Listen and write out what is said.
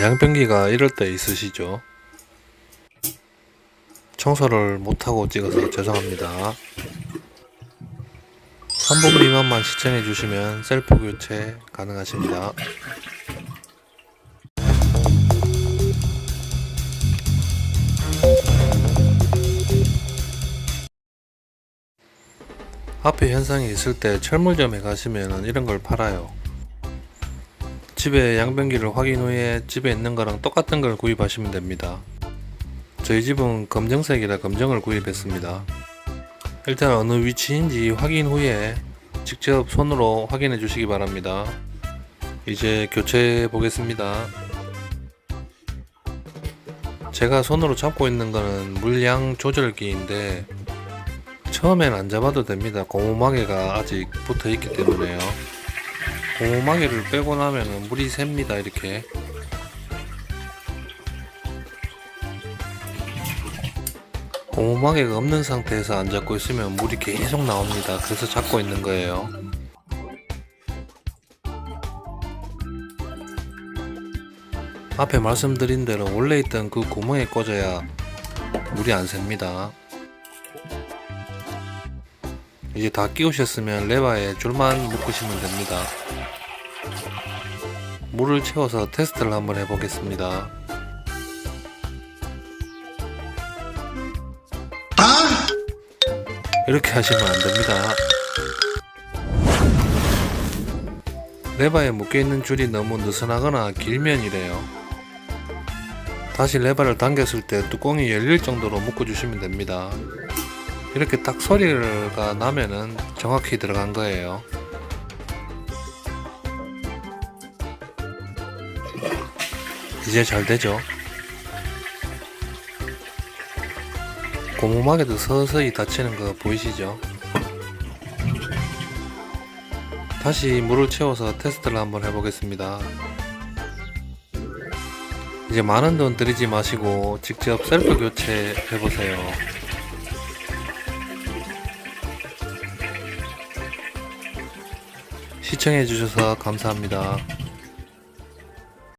양변기가 이럴 때 있으시죠? 청소를 못하고 찍어서 죄송합니다. 3분 미만만 시청해 주시면 셀프 교체 가능하십니다. 앞에 현상이 있을 때 철물점에 가시면 이런 걸 팔아요. 집에 양변기를 확인 후에 집에 있는 거랑 똑같은 걸 구입하시면 됩니다. 저희 집은 검정색이라 검정을 구입했습니다. 일단 어느 위치인지 확인 후에 직접 손으로 확인해 주시기 바랍니다. 이제 교체해 보겠습니다. 제가 손으로 잡고 있는 거는 물량 조절기인데 처음엔 안 잡아도 됩니다. 고무마개가 아직 붙어 있기 때문에요. 고무마개를 빼고 나면 물이 셉니다. 이렇게. 고무마개가 없는 상태에서 안 잡고 있으면 물이 계속 나옵니다. 그래서 잡고 있는 거예요. 앞에 말씀드린 대로 원래 있던 그 구멍에 꽂아야 물이 안 셉니다. 이제 다 끼우셨으면 레바에 줄만 묶으시면 됩니다. 물을 채워서 테스트를 한번 해보겠습니다. 이렇게 하시면 안 됩니다. 레바에 묶여있는 줄이 너무 느슨하거나 길면 이래요. 다시 레바를 당겼을 때 뚜껑이 열릴 정도로 묶어주시면 됩니다. 이렇게 딱 소리가 나면은 정확히 들어간 거예요. 이제 잘 되죠? 고무막에도 서서히 닫히는 거 보이시죠? 다시 물을 채워서 테스트를 한번 해보겠습니다. 이제 많은 돈 들이지 마시고 직접 셀프 교체 해보세요. 시청해주셔서 감사합니다.